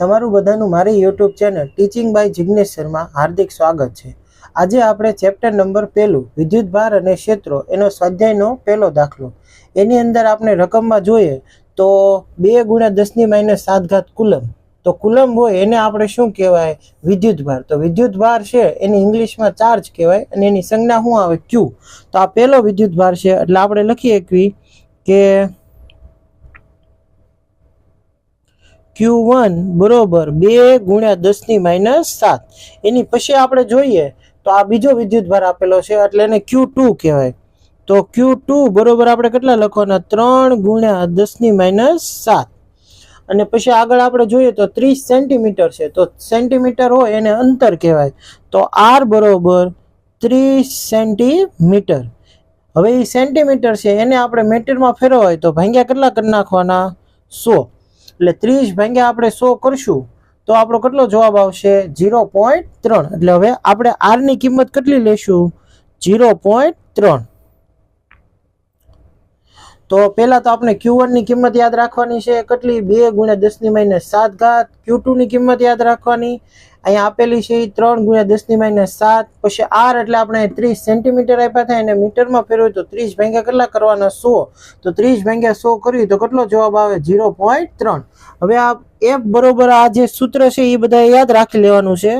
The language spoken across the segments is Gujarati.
તમારું બધાનું મારી YouTube channel teaching by Jignesh Sharma હાર્દિક સ્વાગત છે. આજે આપણે ચેપ્ટર નંબર પહેલું, વિદ્યુત ભાર અને ક્ષેત્રો, એનો સ્વાધ્યાયનો પહેલો દાખલો. એની અંદર આપણે રકમમાં જોઈએ તો બે ગુણ્યા દસની માઇનસ સાત ઘાત કુલમ તો કુલમ હોય એને આપણે શું કહેવાય? વિદ્યુત ભાર. તો વિદ્યુત ભાર છે એને ઇંગ્લિશમાં ચાર્જ કહેવાય અને એની સંજ્ઞા શું આવે? ક્યુ તો આ પહેલો વિદ્યુત ભાર છે. એટલે આપણે લખી શકીએ કે ક્યુ વન બરોબર બે ગુણ્યા દસની માઇનસ સાત. એની પછી આપણે જોઈએ તો આ બીજો વિદ્યુત ભાર આપેલો છે એટલે એને ક્યુ ટુ કહેવાય. તો ક્યુ ટુ બરોબર આપણે કેટલા લખવાના? ત્રણ ગુણ્યા દસની માઇનસ સાત. અને પછી આગળ આપણે જોઈએ તો ત્રીસ સેન્ટીમીટર છે. તો સેન્ટીમીટર હોય એને અંતર કહેવાય. તો આર બરોબર ત્રીસ સેન્ટીમીટર હવે એ સેન્ટીમીટર છે એને આપણે મીટરમાં ફેરવાય તો ભાંગ્યા કેટલા કરી નાખવાના? સો. એટલે ત્રીસ ભાગ્યા આપણે સો કરશું, તો આપણો કેટલો જવાબ આવશે? જીરો પોઈન્ટ ત્રણ. એટલે હવે આપણે આરની કિંમત કેટલી લેશું? જીરો પોઈન્ટ ત્રણ. તો પહેલા તો આપણે ક્યુ ની કિંમત યાદ રાખવાની છે. કેટલી? બે ગુણ્યા દસની માઇનસ સાત ઘાત. ક્યુ ટુ ની કિંમત યાદ રાખવાની. અહીંયા આપેલી છે એ ત્રણ ગુણ્યા દસની માઇનસ સાત. પછી આર એટલે આપણે ત્રીસ સેન્ટીમીટર આપ્યા થાય. અને મીટરમાં ફેરવ્યું તો ત્રીસ ભાગ્યા કેટલા કરવાના? સો. તો ત્રીસ ભાગ્યા સો કર્યું તો કેટલો જવાબ આવે? ઝીરો પોઈન્ટ ત્રણ. હવે આ એફ બરોબર આ જે સૂત્ર છે એ બધા યાદ રાખી લેવાનું છે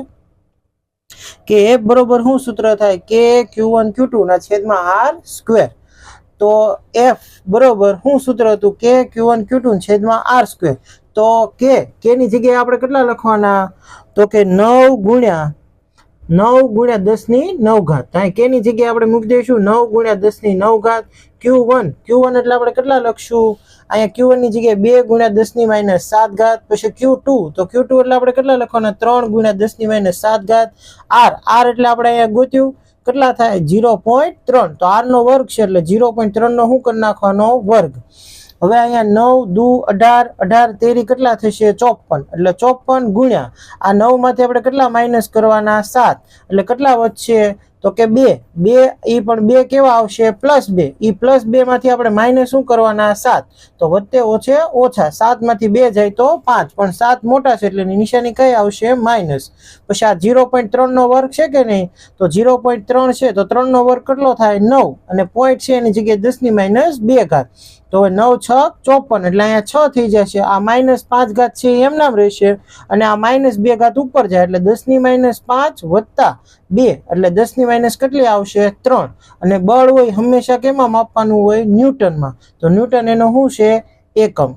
કે એફ બરોબર શું સૂત્ર થાય? કે ક્યુ વન ક્યુ ટુ ના છેદમાં આર સ્ક્વેર તો એફ બરોબર શું સૂત્ર હતું કે ક્યુ વન ક્યુ ટુ છેદમાં આર સ્ક્વેર તો કે કે ની જગ્યાએ આપણે કેટલા લખવાના? તો કે નવ ગુણ્યા નવ ગુણ્યા દસની નવ ઘાત. અહીં કે ની જગ્યાએ આપણે મૂકી દઈશું નવ ગુણ્યા દસની નવ ઘાત. ક્યુ વન ક્યુ વન એટલે આપણે કેટલા લખશું? અહીંયા ક્યુ વનની જગ્યાએ બે ગુણ્યા દસની માઇનસ સાત ઘાત, પછી ક્યુ ટુ તો ક્યુ ટુ એટલે આપણે કેટલા લખવાના? ત્રણ ગુણ્યા દસની માઇનસ સાત ઘાત. આર આર એટલે આપણે અહીંયા ગોત્યું. કેટલા થાય? જીરો પોઈન્ટ ત્રણ. તો આર નો વર્ગ છે એટલે જીરો પોઈન્ટ ત્રણ નો શું કરી નાખવાનો વર્ગ. હવે અહીંયા નવ, દુ, અઢાર અઢાર, તેરી કેટલા થશે? ચોપન એટલે ચોપન ગુણ્યા આ નવમાંથી આપણે કેટલા માઇનસ કરવાના? સાત. એટલે કેટલા વધશે? તો કે બે બે એ પણ બે કેવા આવશે? પ્લસ બે. એ પ્લસ બે માંથી આપણે માઇનસ શું કરવાના? સાત. તો વધતે ઓછે ઓછા સાતમાંથી બે જાય તો પાંચ. પણ સાત મોટા છે એટલે નિશાની કઈ આવશે? માઇનસ. પછી આ જીરો પોઈન્ટ ત્રણનો વર્ગ છે કે નહીં? તો જીરો પોઈન્ટ ત્રણ છે. તો ત્રણ નો વર્ગ કેટલો થાય? નવ. અને પોઈન્ટ છે એની જગ્યાએ દસની માઇનસ બે ઘાત. તો હવે નવ, છ, ચોપન. એટલે અહીંયા છ થઈ જશે. આ માઇનસ પાંચ ઘાત છે એમ નામ રહેશે. અને આ માઇનસ બે ઘાત ઉપર જાય એટલે દસની માઇનસ પાંચ વત્તા બે. એટલે દસની માઇનસ કેટલી આવશે? ત્રણ. અને બળ હોય હંમેશા કેમાં માપવાનું હોય ન્યૂટનમાં. તો ન્યૂટન એનો શું છે? એકમ.